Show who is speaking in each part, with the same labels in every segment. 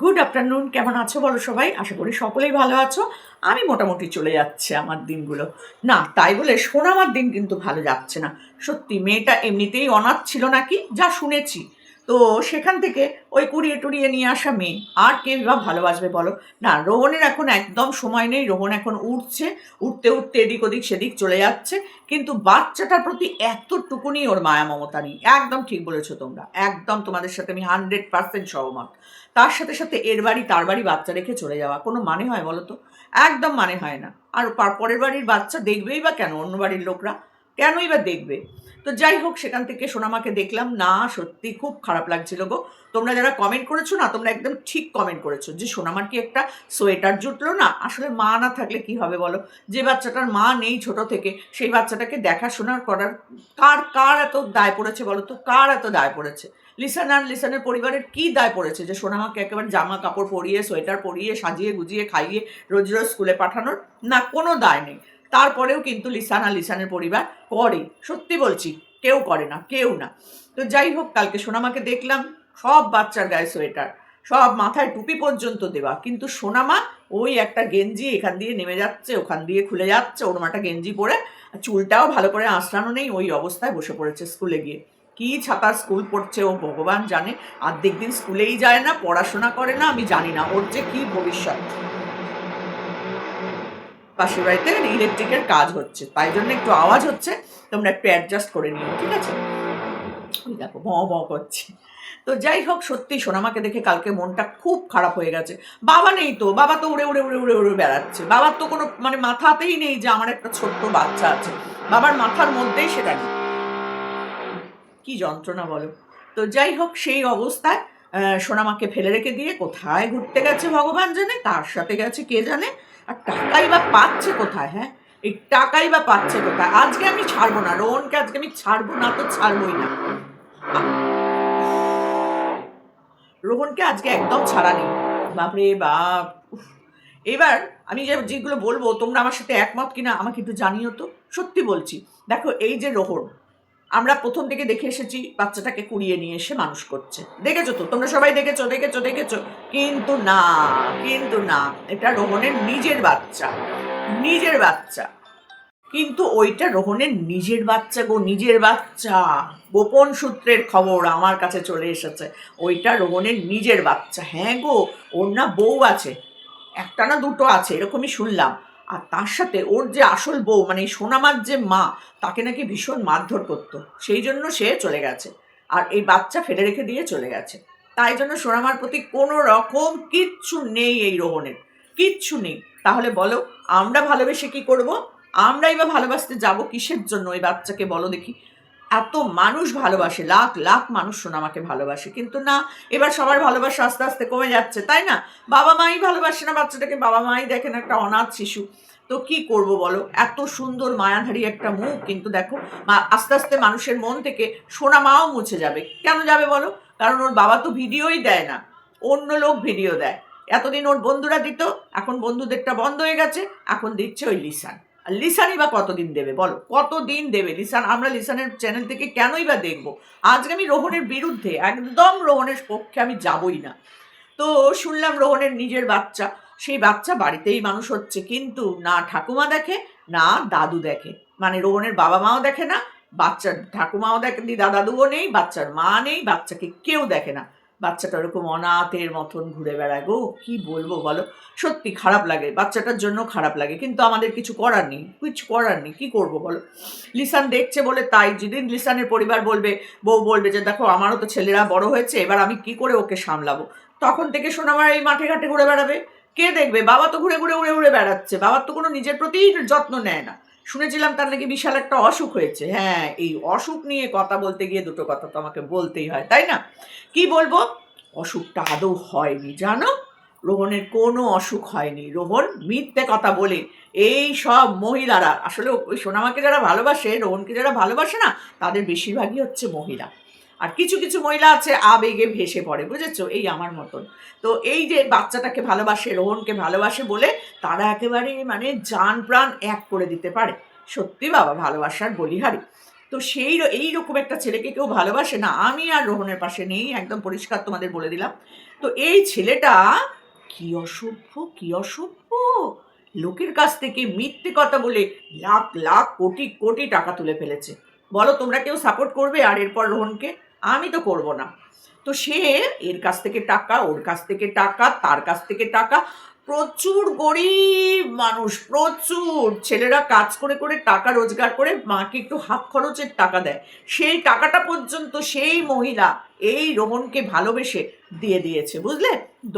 Speaker 1: Good afternoon কেমন আছো বলো সবাই? আশা করি সকলেই ভালো আছো। আমি মোটামুটি চলে যাচ্ছে আমার দিনগুলো। না, তাই বলে সোনামার দিন কিন্তু ভালো যাচ্ছে না। সত্যি, মেয়েটা এমনিতেই অনাথ ছিল নাকি? যা শুনেছি। তো সেখান থেকে ওই কুড়িয়ে টুড়িয়ে নিয়ে আসা মেয়ে। আর কে বা ভালোবাসবে বলো? না, রোহনের এখন একদম সময় নেই। রোহন এখন উঠছে। উঠতে উঠতে এদিক ওদিক, সেদিক চলে যাচ্ছে। কিন্তু বাচ্চাটার প্রতি এতটুকুনি ওর মায়া মমতা নেই। একদম ঠিক বলেছ তোমরা। একদম তোমাদের সাথে আমি হান্ড্রেড পার্সেন্ট সহমত। তার সাথে সাথে এর বাড়ি, তার বাড়ি বাচ্চা রেখে চলে যাওয়া। কোনো মানে হয় বলো তো একদম মানে হয় না। আর পরের বাড়ির বাচ্চা দেখবেই বা কেন? অন্য বাড়ির লোকরা কেনই বা দেখবে? তো যাই হোক, সেখান থেকে সোনামাকে দেখলাম। না, সত্যি খুব খারাপ লাগছিল গো। তোমরা যারা কমেন্ট করেছ না, তোমরা একদম ঠিক কমেন্ট করেছ যে সোনামার কি একটা সোয়েটার জুটলো না? আসলে মা না থাকলে কি হবে বলো? যে বাচ্চাটার মা নেই ছোট থেকে, সেই বাচ্চাটাকে দেখাশোনার করার কার কার এত দায় পড়েছে বলো তো? কার এত দায় পড়েছে? লিসান আর লিসানের পরিবারের কি দায় পড়েছে? যে সোনামাকে একেবারে জামা কাপড় পরিয়ে, সোয়েটার পরিয়ে, সাজিয়ে গুজিয়ে, খাইয়ে রোজ রোজ স্কুলে পাঠানোর? না, কোনো দায় নেই। তারপরেও কিন্তু লিসান লিসানের পরিবার করে। সত্যি বলছি, কেউ করে না, কেউ না। তো যাই হোক, কালকে সোনামাকে দেখলাম, সব বাচ্চার গায়ে সোয়েটার, সব মাথায় টুপি পর্যন্ত দেওয়া। কিন্তু সোনামা ওই একটা গেঞ্জি এখান দিয়ে নেমে যাচ্ছে, ওখান দিয়ে খুলে যাচ্ছে ওর মাটা গেঞ্জি পরে চুলটাও ভালো করে আঁচড়ানো নেই, ওই অবস্থায় বসে পড়েছে স্কুলে গিয়ে। কি ছাতা স্কুল পড়ছে, ও ভগবান জানে। অর্ধেক দিন স্কুলেই যায় না, পড়াশোনা করে না, আমি জানি না, ওর যে কি ভবিষ্যৎ। পাশের বাড়িতে ইলেকট্রিকের কাজ হচ্ছে, তাই জন্য একটু আওয়াজ হচ্ছে, তোমরা একটু অ্যাডজাস্ট করে নিও, ঠিক আছে? দেখো ভ ভ করছে। তো যাই হোক, সত্যি সোনামাকে দেখে কালকে মনটা খুব খারাপ হয়ে গেছে। বাবা নেই তো, বাবা তো উড়ে উড়ে উড়ে উড়ে উড়ে বেড়াচ্ছে। বাবার তো কোনো মানে মাথাতেই নেই যে আমার একটা ছোট্ট বাচ্চা আছে। বাবার মাথার মধ্যেই সেটা নেই কি যন্ত্রণা বলো? তো যাই হোক, সেই অবস্থায় সোনামাকে ফেলে রেখে দিয়ে কোথায় ঘুরতে গেছে ভগবান জানে? তার সাথে গেছে কে জানে? আর টাকাই বা পাচ্ছে কোথায় হ্যাঁ? এই টাকাই বা পাচ্ছে কোথায়? আজকে আমি ছাড়বো না, রোহনকে আজকে আমি ছাড়বো না, তো ছাড়বোই না। রোহনকে আজকে একদম ছাড়া নেই। বাপরে বাপ। এবার আমি যে যেগুলো বলব, তোমরা আমার সাথে একমত কিনা আমাকে একটু জানিও তো। সত্যি বলছি, দেখো, এই যে রোহন আমরা প্রথম থেকে দেখে এসেছি, বাচ্চাটাকে কুড়িয়ে নিয়ে এসে মানুষ করছে। দেখেছ তো? তোমরা সবাই দেখেছ দেখেছ দেখেছ? কিন্তু না কিন্তু না, এটা রোহনের নিজের বাচ্চা নিজের বাচ্চা। কিন্তু ওইটা রোহনের নিজের বাচ্চা গো, নিজের বাচ্চা। গোপন সূত্রের খবর আমার কাছে চলে এসেছে, ওইটা রোহনের নিজের বাচ্চা। হ্যাঁ গো, ওর না বউ আছে, একটা না দুটো আছে, এরকমই শুনলাম। আর তার সাথে ওর যে আসল বউ মানে সোনামার যে মা, তাকে নাকি ভীষণ মারধর করতো। সেই জন্য সে চলে গেছে। আর এই বাচ্চা ফেলে রেখে দিয়ে চলে গেছে। তাই জন্য সোনামার প্রতি কোনো রকম কিচ্ছু নেই এই রোহণের কিচ্ছু নেই। তাহলে বলো, আমরা ভালোবেসে কি করব? আমরাই বা ভালোবাসতে যাব কিসের জন্য? ওই বাচ্চাকে বলো দেখি। এত মানুষ ভালোবাসে, লাখ লাখ মানুষ সোনামাকে ভালোবাসে। কিন্তু না, এবার সবার ভালোবাসা আস্তে আস্তে কমে যাচ্ছে, তাই না? বাবা মাই ভালোবাসে না, বাচ্চাটাকে বাবা মাই দেখেন একটা অনাথ শিশু। তো কি করব বলো? এত সুন্দর মায়াধারী একটা মুখ, কিন্তু দেখো আস্তে আস্তে মানুষের মন থেকে সোনা মাও মুছে যাবে। কেন যাবে বলো? কারণ ওর বাবা তো ভিডিওই দেয় না, অন্য লোক ভিডিও দেয়। এতদিন ওর বন্ধুরা দিত, এখন বন্ধুদেরটা বন্ধ হয়ে গেছে, এখন দিচ্ছে ওই লিসান। আর লিসানই বা কতদিন দেবে? বলো, কতদিন দেবে? লিসান, আমরা লিসানের চ্যানেল থেকে কেনই বা দেখব? আজকে আমি রোহনের বিরুদ্ধে, একদম রোহনের পক্ষে আমি যাবই না। তো শুনলাম রোহনের নিজের বাচ্চা, সেই বাচ্চা বাড়িতেই মানুষ হচ্ছে, কিন্তু না ঠাকুমা দেখে, না দাদু দেখে। মানে রোহনের বাবা মাও দেখে না, বাচ্চার ঠাকুমাও দেখে দাদা দাদুও নেই, বাচ্চার মা নেই, বাচ্চাকে কেউ দেখে না। বাচ্চাটা ওরকম অনাথের মতন ঘুরে বেড়ায় গো, কি বলব বলো? সত্যি খারাপ লাগে, বাচ্চাটার জন্য খারাপ লাগে, কিন্তু আমাদের কিছু করার নেই, কিছু করার নেই, কি করব বলো? লিসান দেখছে বলে তাই, যেদিন লিসানের পরিবার বলবে, বউ বলবে যে দেখো আমারও তো ছেলেরা বড় হয়েছে, এবার আমি কি করে ওকে সামলাবো? তখন থেকে সোনামার এই মাঠে ঘাটে ঘুরে বেড়াবে। কে দেখবে? বাবা তো ঘুরে ঘুরে উড়ে উড়ে বেড়াচ্ছে বাবার তো কোনো নিজের প্রতি যত্ন নেয় না। শুনেছিলাম তার নাকি বিশাল একটা অসুখ হয়েছে। হ্যাঁ এই অসুখ নিয়ে কথা বলতে গিয়ে দুটো কথা তো আমাকে বলতেই হয়, তাই না? কি বলব? অসুখটা আদৌ হয়নি, জানো? রোহনের কোনো অসুখ হয়নি। রোহন মিথ্যে কথা বলে, এই সব মহিলারা, আসলে ওই সোনামাকে যারা ভালোবাসে, রোহনকে যারা ভালোবাসে না, তাদের বেশিরভাগই হচ্ছে মহিলা। আর কিছু কিছু মহিলা আছে আবেগে ভেসে পড়ে, বুঝেছ? এই আমার মতন। তো এই যে বাচ্চাটাকে ভালোবাসে, রোহনকে ভালোবাসে বলে তারা একেবারে মানে যান প্রাণ এক করে দিতে পারে। সত্যি বাবা, ভালোবাসার বলিহারি। তো সেই র- এইরকম একটা ছেলেকে কেউ ভালোবাসে না। আমি আর রোহনের পাশে নেই, একদম পরিষ্কার তোমাদের বলে দিলাম। তো এই ছেলেটা কি অসভ্য কি অসভ্য? লোকের কাছ থেকে মিথ্যে কথা বলে লাখ লাখ কোটি কোটি টাকা তুলে ফেলেছে। বলো তোমরা কেউ সাপোর্ট করবে আর এরপর রোহনকে? আমি তো করব না। তো সে এর কাছ থেকে টাকা, ওর কাছ থেকে টাকা, তার কাছ থেকে টাকা, প্রচুর গরিব মানুষ, প্রচুর। ছেলেরা কাজ করে করে, টাকা রোজগার করে মাকে একটু হাত খরচের টাকা দেয়। সেই টাকাটা পর্যন্ত সেই মহিলা এই রোহনকে ভালোবেসে দিয়ে দিয়েছে, বুঝলে?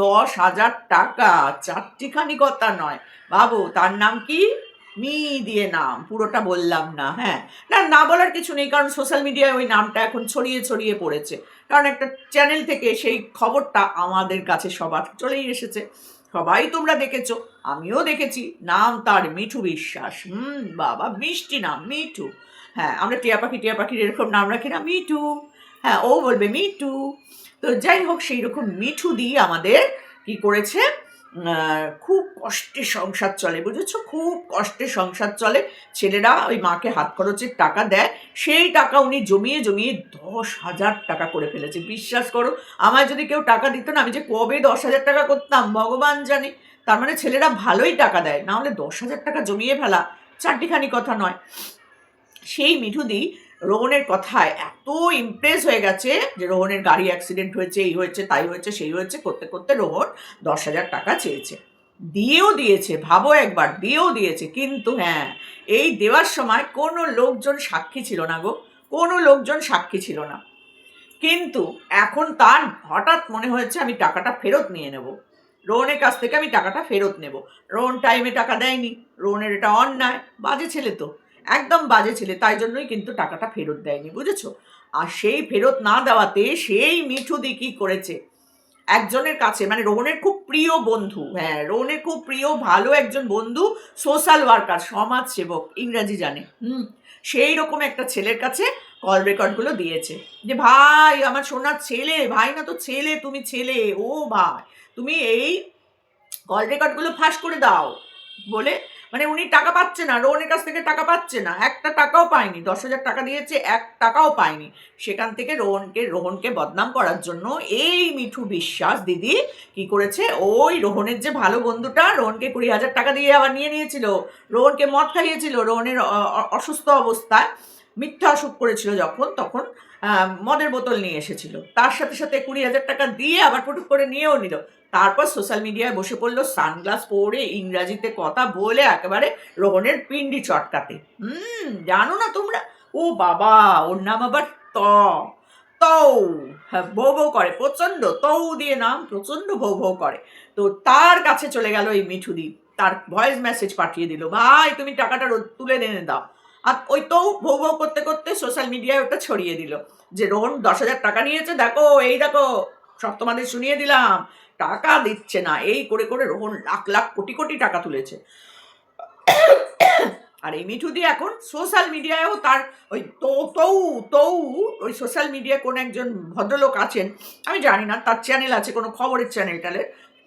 Speaker 1: দশ হাজার টাকা, চারটিখানি কথা নয়। বাবু, তার নাম কি? মি দিয়ে নাম, পুরোটা বললাম না হ্যাঁ। না না বলার কিছু নেই, কারণ সোশ্যাল মিডিয়ায় ওই নামটা এখন ছড়িয়ে ছড়িয়ে পড়েছে। কারণ একটা চ্যানেল থেকে সেই খবরটা আমাদের কাছে সবার চলেই এসেছে। সবাই তোমরা দেখেছ, আমিও দেখেছি। নাম তার মিঠু বিশ্বাস। হুম, বাবা, মিষ্টি নাম, মিঠু। হ্যাঁ আমরা টিয়া পাখি, টিয়া পাখির এরকম নাম রাখি না, মিঠু। হ্যাঁ ও বলবে মিঠু। তো যাই হোক সেই রকম মিঠু দিয়ে আমাদের কি করেছে খুব কষ্টে সংসার চলে, বুঝেছ? খুব কষ্টে সংসার চলে। ছেলেরা ওই মাকে হাত খরচের টাকা দেয়, সেই টাকা উনি জমিয়ে জমিয়ে দশ হাজার টাকা করে ফেলেছে। বিশ্বাস করো, আমায় যদি কেউ টাকা দিত না, আমি যে কবে দশ হাজার টাকা করতাম, ভগবান জানে। তার মানে ছেলেরা ভালোই টাকা দেয়, না হলে দশ হাজার টাকা জমিয়ে ফেলা চারটিখানি কথা নয়। সেই মিঠুদি রোহনের কথায় এত ইমপ্রেস হয়ে গেছে যে রোহনের গাড়ি অ্যাক্সিডেন্ট হয়েছে, এই হয়েছে, তাই হয়েছে, সেই হয়েছে, করতে করতে রোহন দশ হাজার টাকা চেয়েছে। দিয়েও দিয়েছে, ভাবো একবার, দিয়েও দিয়েছে, কিন্তু হ্যাঁ এই দেওয়ার সময় কোনো লোকজন সাক্ষী ছিল না গো, কোনো লোকজন সাক্ষী ছিল না। কিন্তু এখন তার হঠাৎ মনে হয়েছে আমি টাকাটা ফেরত নিয়ে নেব। রোহনের কাছ থেকে আমি টাকাটা ফেরত নেব। রোহন টাইমে টাকা দেয়নি, রোহনের এটা অন্যায়, বাজে ছেলে তো। একদম বাজে ছেলে, তাই জন্যই কিন্তু টাকাটা ফেরত দেয়নি, বুঝেছ? আর সেই ফেরত না দেওয়াতে সেই মিঠুদি কি করেছে? একজনের কাছে মানে রোহনের খুব প্রিয় বন্ধু হ্যাঁ রোহনের খুব প্রিয়, ভালো একজন বন্ধু, সোশ্যাল ওয়ার্কার সমাজ সেবক ইংরাজি জানে, হুম, সেই রকম একটা ছেলের কাছে কল রেকর্ডগুলো দিয়েছে। যে, ভাই, আমার সোনার ছেলে, ভাই না তো ছেলে, তুমি ছেলে, ও ভাই, তুমি এই কল রেকর্ডগুলো ফাঁস করে দাও। বলে মানে উনি টাকা পাচ্ছে না রোহনের কাছ থেকে টাকা পাচ্ছে না। একটা টাকাও পায়নি, দশ হাজার টাকা দিয়েছে, এক টাকাও পায়নি। সেখান থেকে রোহনকে রোহনকে বদনাম করার জন্য এই মিঠু বিশ্বাস দিদি কি করেছে? ওই রোহনের যে ভালো বন্ধুটা, রোহনকে কুড়ি হাজার টাকা দিয়ে আবার নিয়ে নিয়েছিল। রোহনকে মদ খাইয়েছিল, রোহনের অসুস্থ অবস্থায় মিথ্যা অসুখ করেছিল যখন, তখন মদের বোতল নিয়ে এসেছিল। তার সাথে সাথে কুড়ি হাজার টাকা দিয়ে আবার পুটুক করে নিয়েও নিল। তারপর সোশ্যাল মিডিয়ায় বসে পড়ল সানগ্লাস পরে ইংরাজিতে কথা বলে একেবারে রোহনের পিন্ডি চটকাতে। হুম, জানো না তোমরা? ও বাবা, ওর নাম আবার ত। তৌ হ্যাঁ বউ বউ করে, প্রচণ্ড তৌ দিয়ে নাম প্রচণ্ড বউ বউ করে। তো তার কাছে চলে গেল এই মিঠুদি। তার ভয়েস মেসেজ পাঠিয়ে দিল, ভাই, তুমি টাকাটা তুলে এনে দাও। আর ওই তো বউ বউ করতে করতে সোশ্যাল মিডিয়ায় ওটা ছড়িয়ে দিল। যে রোহন দশ হাজার টাকা নিয়েছে, দেখো, এই দেখো, সব তোমাদের শুনিয়ে দিলাম। টাকা দিচ্ছে না, এই করে করে রোহন লাখ লাখ কোটি কোটি টাকা তুলেছে। আর এই মিঠুদি এখন সোশ্যাল মিডিয়ায়ও তার ওই তো, তৌ তৌ, ওই সোশ্যাল মিডিয়ায় কোন একজন ভদ্রলোক আছেন, আমি জানি না, তার চ্যানেল আছে, কোনো খবরের চ্যানেল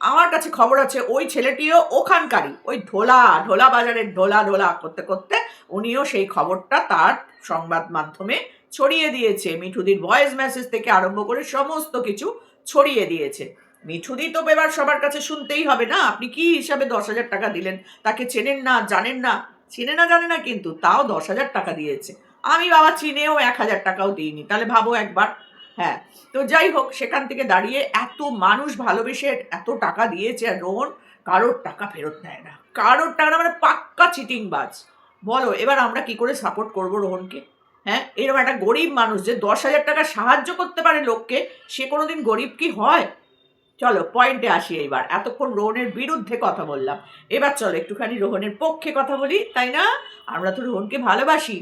Speaker 1: আমার কাছে খবর আছে, ওই ছেলেটিও ওখানকারই। ওই ঢোলা ঢোলা বাজারের ঢোলা ঢোলা করতে করতে উনিও সেই খবরটা তার সংবাদ মাধ্যমে ছড়িয়ে দিয়েছে। মিঠুদির ভয়েস মেসেজ থেকে আরম্ভ করে সমস্ত কিছু ছড়িয়ে দিয়েছে। মিঠুদি তো এবার সবার কাছে শুনতেই হবে না। আপনি কি হিসাবে দশ হাজার টাকা দিলেন? তাকে চেনেন না, জানেন না? চেনে না, জানে না কিন্তু তাও দশ হাজার টাকা দিয়েছে। আমি বাবা, চিনেও এক হাজার টাকাও দিইনি। তাহলে ভাবো একবার হ্যাঁ তো যাই হোক, সেখান থেকে দাঁড়িয়ে এত মানুষ ভালোবেসে এত টাকা দিয়েছে, আর রোহন কারোর টাকা ফেরত নেয় না। কারোর টাকা মানে পাক্কা চিটিং বাজ বলো, এবার আমরা কি করে সাপোর্ট করব রোহনকে? হ্যাঁ এরকম একটা গরিব মানুষ যে দশ হাজার টাকা সাহায্য করতে পারে লোককে, সে কোনোদিন গরিব কি হয়? চলো পয়েন্টে আসি এইবার। এতক্ষণ রোহনের বিরুদ্ধে কথা বললাম। এবার চলো, একটুখানি রোহনের পক্ষে কথা বলি, তাই না? আমরা তো রোহনকে ভালোবাসি।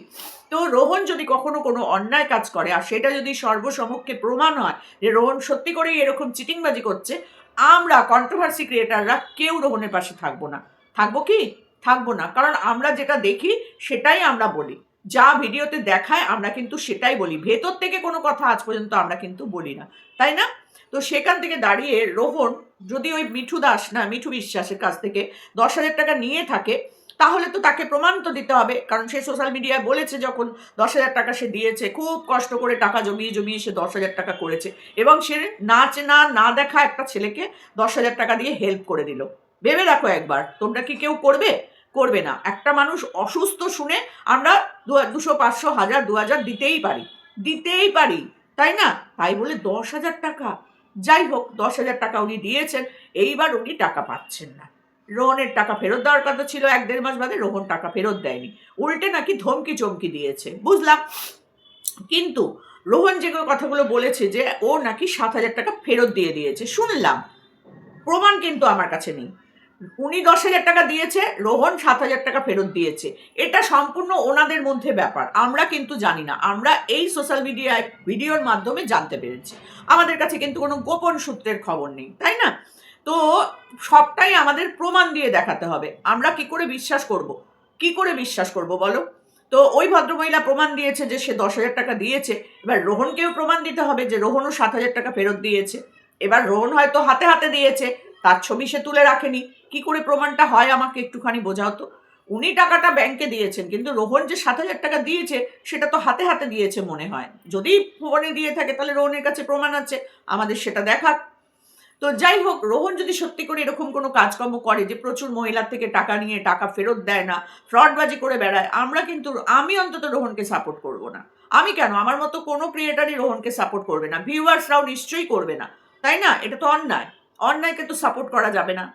Speaker 1: তো রোহন যদি কখনো কোনো অন্যায় কাজ করে, আর সেটা যদি সর্বসমক্ষে প্রমাণ হয় যে রোহন সত্যি করেই এরকম চিটিংবাজি করছে, আমরা কন্ট্রোভার্সি ক্রিয়েটাররা কেউ রোহনের পাশে থাকব না। থাকব কি? থাকব না। কারণ আমরা যেটা দেখি, সেটাই আমরা বলি। যা ভিডিওতে দেখায় আমরা কিন্তু সেটাই বলি। ভেতর থেকে কোনো কথা আজ পর্যন্ত আমরা কিন্তু বলি না। তাই না? তো সেখান থেকে দাঁড়িয়ে রোহন যদি ওই মিঠু দাস, না, মিঠু বিশ্বাসের কাছ থেকে দশ হাজার টাকা নিয়ে থাকে, তাহলে তো তাকে প্রমাণ তো দিতে হবে। কারণ সে সোশ্যাল মিডিয়ায় বলেছে যখন দশ হাজার টাকা সে দিয়েছে, খুব কষ্ট করে টাকা জমিয়ে জমিয়ে সে দশ হাজার টাকা করেছে এবং সে না চেনা, না দেখা একটা ছেলেকে দশ হাজার টাকা দিয়ে হেল্প করে দিল। ভেবে দেখো একবার, তোমরা কি কেউ করবে? করবে না। একটা মানুষ অসুস্থ শুনে আমরা দু- দুশো, পাঁচশো, হাজার, দু হাজার দিতেই পারি। দিতেই পারি, তাই না? তাই বলে দশ হাজার টাকা। যাই হোক, দশ হাজার টাকা উনি দিয়েছেন, এইবার উনি টাকা পাচ্ছেন না। রোহনের টাকা ফেরত দেওয়ার কথা ছিল, এক দেড় মাস বাদে রোহন টাকা ফেরত দেয়নি। উল্টে নাকি ধমকি চমকি দিয়েছে, বুঝলাম। কিন্তু রোহন যে কথাগুলো বলেছে যে, ও নাকি সাত হাজার টাকা ফেরত দিয়ে দিয়েছে, শুনলাম। প্রমাণ কিন্তু আমার কাছে নেই। উনি দশ হাজার টাকা দিয়েছে, রোহন সাত হাজার টাকা ফেরত দিয়েছে। এটা সম্পূর্ণ ওনাদের মধ্যে ব্যাপার, আমরা কিন্তু জানি না। আমরা এই সোশ্যাল মিডিয়ায় ভিডিওর মাধ্যমে জানতে পেরেছি। আমাদের কাছে কিন্তু কোনো গোপন সূত্রের খবর নেই, তাই না? তো সবটাই আমাদের প্রমাণ দিয়ে দেখাতে হবে। আমরা কি করে বিশ্বাস করব? কি করে বিশ্বাস করব বলো? তো ওই ভদ্রমহিলা প্রমাণ দিয়েছে যে সে দশ হাজার টাকা দিয়েছে। এবার রোহনকেও প্রমাণ দিতে হবে যে রোহনও সাত হাজার টাকা ফেরত দিয়েছে। এবার রোহন হয়তো হাতে হাতে দিয়েছে, তার ছবি সে তুলে রাখেনি। কি করে প্রমাণটা হয় আমাকে একটুখানি বোঝাও তো? উনি টাকাটা ব্যাংকে দিয়েছেন, কিন্তু রোহন যে সাত হাজার টাকা দিয়েছে, সেটা তো হাতে হাতে দিয়েছে মনে হয়। যদি ফোনে দিয়ে থাকে, তাহলে রোহনের কাছে প্রমাণ আছে, আমাদের সেটা দেখাক। তো যাই হোক, রোহন যদি সত্যি করে এরকম কোনো কাজকর্ম করে যে প্রচুর মহিলার থেকে টাকা নিয়ে টাকা ফেরত দেয় না ফ্রডবাজি করে বেড়ায়, আমরা কিন্তু, আমি অন্তত রোহনকে সাপোর্ট করব না। আমি কেন? আমার মতো কোনো ক্রিয়েটারই রোহনকে সাপোর্ট করবে না। ভিউয়ার্সরাও নিশ্চয়ই করবে না। তাই না? এটা তো অন্যায়। অন্যায়কে তো সাপোর্ট করা যাবে না।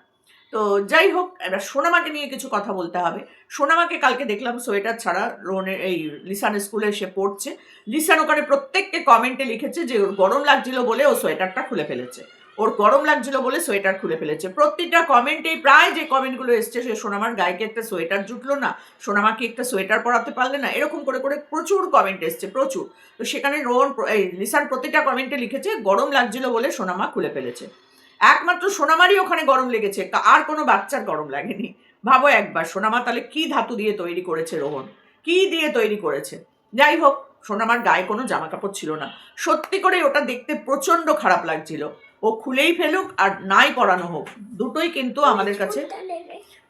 Speaker 1: তো যাই হোক, এবার সোনামাকে নিয়ে কিছু কথা বলতে হবে। সোনামাকে কালকে দেখলাম সোয়েটার ছাড়া রোহনের এই লিসান স্কুলে এসে পড়ছে। লিসান ওখানে প্রত্যেককে কমেন্টে লিখেছে যে, ওর গরম লাগছিল বলে ও সোয়েটারটা খুলে ফেলেছে। ওর গরম লাগছিল বলে সোয়েটার খুলে ফেলেছে। প্রত্যেকটা কমেন্টেই প্রায় যে কমেন্টগুলো এসছে, সে সোনামার গায়েকে একটা সোয়েটার জুটলো না? সোনামাকে একটা সোয়েটার পরাতে পারলে না? এরকম করে করে প্রচুর কমেন্ট এসছে, প্রচুর। তো সেখানে রোহন এই লিসান প্রত্যেকটা কমেন্টে লিখেছে, গরম লাগছিল বলে সোনামা খুলে ফেলেছে। একমাত্র সোনামারই ওখানে গরম লেগেছে। আর কোনো বাচ্চার গরম লাগেনি। ভাবো একবার সোনামা তাহলে কি ধাতু দিয়ে তৈরি করেছে রোহন? কি দিয়ে তৈরি করেছে? যাই হোক সোনামার গায়ে কোনো জামা কাপড় ছিল না। সত্যি করে ওটা দেখতে প্রচণ্ড খারাপ লাগছিল। ও খুলেই ফেলুক আর নাই পরানো হোক। দুটোই কিন্তু আমাদের কাছে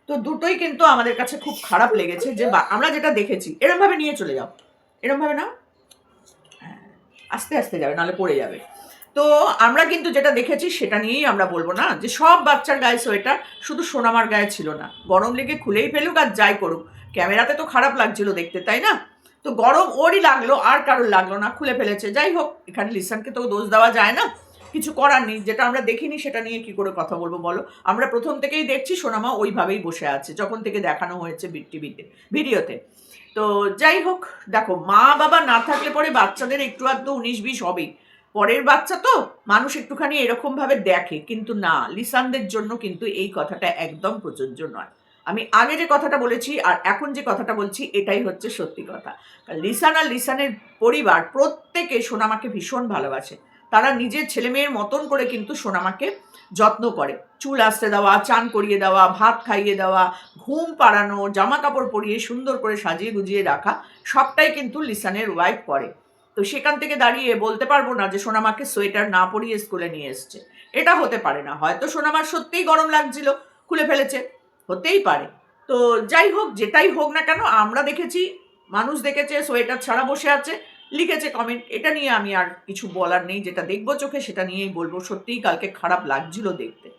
Speaker 1: তো দুটোই কিন্তু আমাদের কাছে খুব খারাপ লেগেছে যে আমরা যেটা দেখেছি এরমভাবে নিয়ে চলে যাও। এরমভাবে না হ্যাঁ, আস্তে আস্তে যাবে নাহলে পড়ে যাবে। তো আমরা কিন্তু যেটা দেখেছি সেটা নিয়েই আমরা বলব না, যে সব বাচ্চার গায়ে সোয়েটার শুধু সোনামার গায়ে ছিল না। গরম লেগে খুলেই ফেলুক আর যাই করুক। ক্যামেরাতে তো খারাপ লাগছিল দেখতে, তাই না? তো গরম ওরই লাগল, আর কারোর লাগল না, খুলে ফেলেছে। যাই হোক, এখানে লিসানকে তো দোষ দেওয়া যায় না। কিছু করার নেই, যেটা আমরা দেখিনি সেটা নিয়ে কি করে কথা বলব বলো? আমরা প্রথম থেকেই দেখছি সোনামা ওইভাবেই বসে আছে, যখন থেকে দেখানো হয়েছে টিভিতে, ভিডিওতে। তো যাই হোক, দেখো মা বাবা না থাকলে পরে বাচ্চাদের একটু আধটু উনিশ বিশ হবেই। পরের বাচ্চা তো মানুষ একটুখানি এরকম ভাবে দেখে। কিন্তু না, লিসানদের জন্য কিন্তু এই কথাটা একদম প্রযোজ্য নয়। আমি আগে যে কথাটা বলেছি আর এখন যে কথাটা বলছি, এটাই হচ্ছে সত্যি কথা। লিসান আর লিসানের পরিবার প্রত্যেকে সোনামাকে ভীষণ ভালোবাসে। তারা নিজের ছেলে মেয়ের মতন করে কিন্তু সোনামাকে যত্ন করে। চুল আসতে দেওয়া, চান করিয়ে দেওয়া, ভাত খাইয়ে দেওয়া, ঘুম পাড়ানো জামা কাপড় পরিয়ে সুন্দর করে সাজিয়ে গুজিয়ে রাখা, সবটাই কিন্তু লিসানের ওয়াইফ করে। তো সেখান থেকে দাঁড়িয়ে বলতে পারব না যে সোনামাকে সোয়েটার না পরিয়ে স্কুলে নিয়ে এসছে। এটা হতে পারে না। হয়তো সোনামার সত্যিই গরম লাগছিল, খুলে ফেলেছে। হতেই পারে। তো যাই হোক, যেটাই হোক না কেন, আমরা দেখেছি, মানুষ দেখেছে, সোয়েটার ছাড়া বসে আছে, লিখেছে কমেন্ট এটা নিয়ে আমি আর কিছু বলার নেই। যেটা দেখব চোখে, সেটা নিয়েই বলব। সত্যিই কালকে খারাপ লাগছিল দেখতে।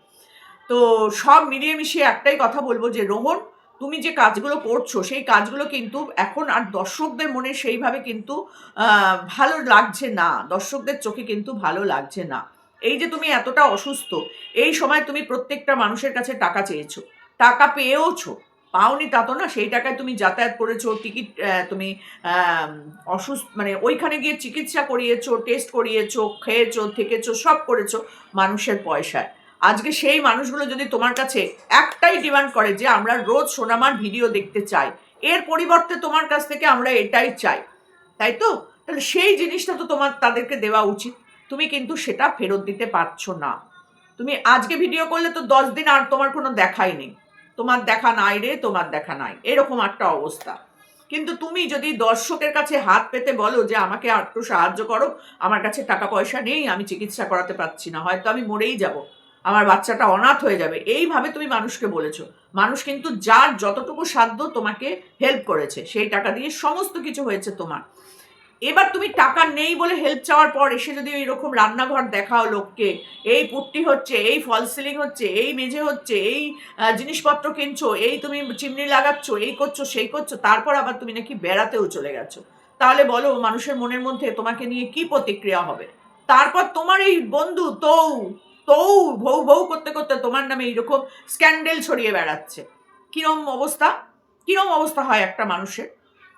Speaker 1: তো সব মিলিয়ে মিশিয়ে একটাই কথা বলব যে, রোহন তুমি যে কাজগুলো করছ, সেই কাজগুলো কিন্তু এখন আর দর্শকদের মনে সেইভাবে কিন্তু ভালো লাগছে না। দর্শকদের চোখে কিন্তু ভালো লাগছে না। এই যে তুমি এতটা অসুস্থ, এই সময় তুমি প্রত্যেকটা মানুষের কাছে টাকা চেয়েছো, টাকা পেয়েওছো, পাওনি তা তো না, সেই টাকায় তুমি যাতায়াত করেছ, টিকিট তুমি অসুস্থ মানে ওইখানে গিয়ে চিকিৎসা করিয়েছো, টেস্ট করিয়েছো, খেয়েছো, থেকেছো, সব করেছ মানুষের পয়সায়। আজকে সেই মানুষগুলো যদি তোমার কাছে একটাই ডিমান্ড করে যে আমরা রোজ সোনামার ভিডিও দেখতে চাই, এর পরিবর্তে তোমার কাছ থেকে আমরা এটাই চাই, তাই তো? তাহলে সেই জিনিসটা তো তোমার, তাদেরকে দেওয়া উচিত। তুমি কিন্তু সেটা ফেরত দিতে পারছ না। তুমি আজকে ভিডিও করলে তো দশ দিন আর তোমার কোনো দেখাই নেই। তোমার দেখা নাই রে, তোমার দেখা নাই। এরকম একটা অবস্থা। কিন্তু তুমি যদি দর্শকের কাছে হাত পেতে বলো যে আমাকে একটু সাহায্য করো, আমার কাছে টাকা পয়সা নেই, আমি চিকিৎসা করাতে পারছি না, হয়তো আমি মরেই যাব। আমার বাচ্চাটা অনাথ হয়ে যাবে। এইভাবে তুমি মানুষকে বলেছ। মানুষ কিন্তু যার যতটুকু সাধ্য তোমাকে হেল্প করেছে, সেই টাকা দিয়ে সমস্ত কিছু হয়েছে তোমার। এবার তুমি টাকা নেই বলে হেল্প চাওয়ার পর এসে যদি এরকম রান্নাঘর দেখাও লোককে, এই পুট্টি হচ্ছে, এই ফল সিলিং হচ্ছে, এই মেঝে হচ্ছে, এই জিনিসপত্র কিনছো, এই তুমি চিমনি লাগাচ্ছ, এই করছ, সেই করছ, তারপর আবার তুমি নাকি বেড়াতেও চলে গেছো। তাহলে বলো, মানুষের মনের মধ্যে তোমাকে নিয়ে কি প্রতিক্রিয়া হবে? তারপর তোমার এই বন্ধু তৌ তৌ ভৌ ভৌ করতে করতে তোমার নামে এইরকম স্ক্যান্ডেল ছড়িয়ে বেড়াচ্ছে। কিরম অবস্থা? কিরম অবস্থা হয় একটা মানুষের?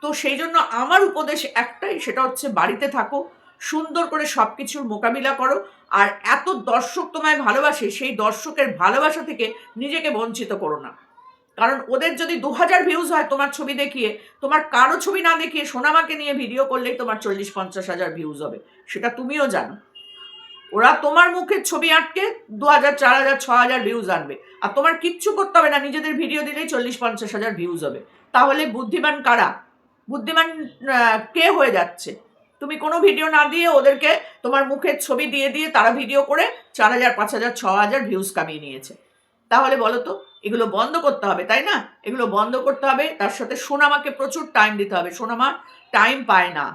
Speaker 1: তো সেই জন্য আমার উপদেশ একটাই, সেটা হচ্ছে বাড়িতে থাকো, সুন্দর করে সব কিছুর মোকাবিলা করো, আর এত দর্শক তোমায় ভালোবাসে, সেই দর্শকের ভালোবাসা থেকে নিজেকে বঞ্চিত করো না। কারণ ওদের যদি দু হাজার ভিউজ হয় তোমার ছবি দেখিয়ে, তোমার কারও ছবি না দেখিয়ে সোনামাকে নিয়ে ভিডিও করলেই তোমার চল্লিশ পঞ্চাশ হাজার ভিউজ হবে। সেটা তুমিও জানো। ওরা তোমার মুখের ছবি আটকে দু হাজার চার হাজার ছ হাজার ভিউজ আনবে। আর তোমার কিচ্ছু করতে হবে না, নিজেদের ভিডিও দিলেই চল্লিশ, পঞ্চাশ হাজার ভিউজ হবে। তাহলে বুদ্ধিমান কারা? বুদ্ধিমান কে হয়ে যাচ্ছে? তুমি কোনো ভিডিও না দিয়ে ওদেরকে তোমার মুখের ছবি দিয়ে দিয়ে তারা ভিডিও করে চার হাজার পাঁচ হাজার ছ হাজার ভিউজ কামিয়ে নিয়েছে। তাহলে বলো তো, এগুলো বন্ধ করতে হবে, তাই না? এগুলো বন্ধ করতে হবে, তার সাথে সোনামাকে প্রচুর টাইম দিতে হবে। সোনামা টাইম পায় না।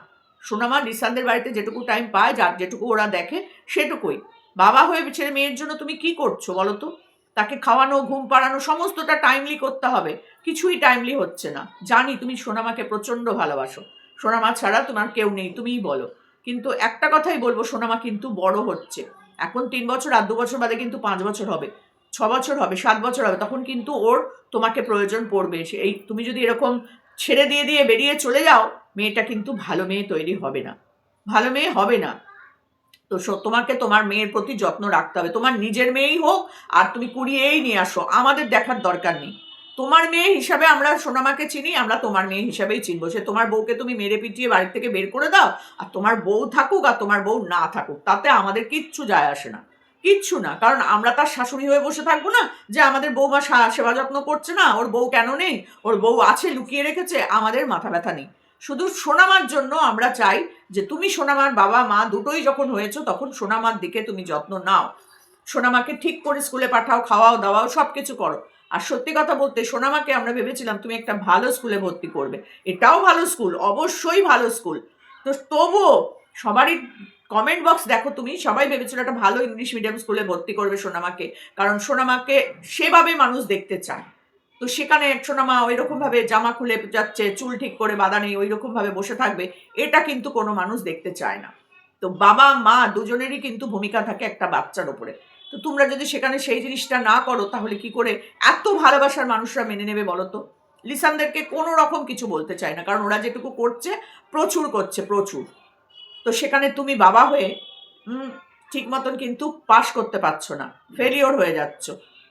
Speaker 1: সোনামা নিশানদের বাড়িতে যেটুকু টাইম পায়, যার যেটুকু ওরা দেখে, সেটুকুই। বাবা হয়ে ছেলে মেয়ের জন্য তুমি কি করছ বলো তো? তাকে খাওয়ানো, ঘুম পাড়ানো, সমস্তটা টাইমলি করতে হবে। কিছুই টাইমলি হচ্ছে না। জানি তুমি সোনামাকে প্রচণ্ড ভালোবাসো। সোনামা ছাড়া তোমার কেউ নেই, তুমিই বলো। কিন্তু একটা কথাই বলব, সোনামা কিন্তু বড় হচ্ছে। এখন তিন বছর, আর দু বছর বাদে কিন্তু পাঁচ বছর হবে। ছ বছর হবে, সাত বছর হবে, তখন কিন্তু ওর তোমাকে প্রয়োজন পড়বে। এই, তুমি যদি এরকম ছেড়ে দিয়ে দিয়ে বেরিয়ে চলে যাও মেয়েটা কিন্তু ভালো মেয়ে তৈরি হবে না। ভালো মেয়ে হবে না। তো তোমাকে তোমার মেয়ের প্রতি যত্ন রাখতে হবে। তোমার নিজের মেয়েই হোক, আর তুমি কুড়িয়েই নিয়ে আসো। আমাদের দেখার দরকার নেই। তোমার মেয়ে হিসাবে আমরা সোনামাকে চিনি, আমরা তোমার মেয়ে হিসাবেই চিনবো। সে তোমার বউকে তুমি মেরে পিটিয়ে বাড়ি থেকে বের করে দাও, আর তোমার বউ থাকুক আর তোমার বউ না থাকুক, তাতে আমাদের কিচ্ছু যায় আসে না। কিচ্ছু না, কারণ আমরা তার শাশুড়ি হয়ে বসে থাকব না যে আমাদের সা- সেবা যত্ন করছে না, ওর বউ কেন নেই? ওর বউ আছে লুকিয়ে রেখেছে, আমাদের মাথা ব্যথা নেই। শুধু সোনামার জন্য আমরা চাই যে তুমি সোনামার বাবা, মা দুটোই যখন হয়েছো তখন সোনামার দিকে তুমি যত্ন নাও। সোনামাকে ঠিক করে স্কুলে পাঠাও, খাওয়াও, দাওয়াও সব কিছু করো। আর সত্যি কথা বলতে সোনামাকে আমরা ভেবেছিলাম তুমি একটা ভালো স্কুলে ভর্তি করবে। এটাও ভালো স্কুল, অবশ্যই ভালো স্কুল। তো তবুও সবারই কমেন্ট বক্স দেখো তুমি, সবাই ভেবেছিল একটা ভালো ইংলিশ মিডিয়াম স্কুলে ভর্তি করবে সোনামাকে। কারণ সোনামাকে সেভাবে মানুষ দেখতে চায়। তো সেখানে সোনামা ওই রকমভাবে জামা খুলে যাচ্ছে, চুল ঠিক করে বাঁধা নেই ওই রকমভাবে বসে থাকবে। এটা কিন্তু কোনো মানুষ দেখতে চায় না। তো বাবা, মা দুজনেরই কিন্তু ভূমিকা থাকে একটা বাচ্চার ওপরে। তো তোমরা যদি সেখানে সেই জিনিসটা না করো, তাহলে কি করে এত ভালোবাসার মানুষরা মেনে নেবে বলো তো? লিসানদেরকে কোনো রকম কিছু বলতে চায় না, কারণ ওরা যেটুকু করছে, প্রচুর করছে, প্রচুর। তো সেখানে তুমি বাবা হয়ে ঠিক মতন কিন্তু পাশ করতে পারছ না। ফেলিওর হয়ে যাচ্ছ।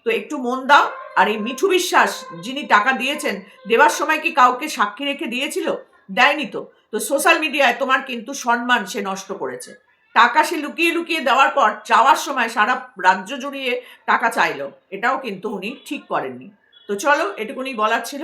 Speaker 1: তো একটু মন দাও আর এই মিঠু বিশ্বাস যিনি টাকা দিয়েছেন, দেওয়ার সময় কি কাউকে সাক্ষী রেখে দিয়েছিল? দেয়নি তো। তো সোশ্যাল মিডিয়ায় তোমার কিন্তু সম্মান সে নষ্ট করেছে। টাকা সে লুকিয়ে লুকিয়ে দেওয়ার পর চাওয়ার সময় সারা রাজ্য জুড়িয়ে টাকা চাইল। এটাও কিন্তু উনি ঠিক করেননি। তো চলো, এটুকুনি বলার ছিল।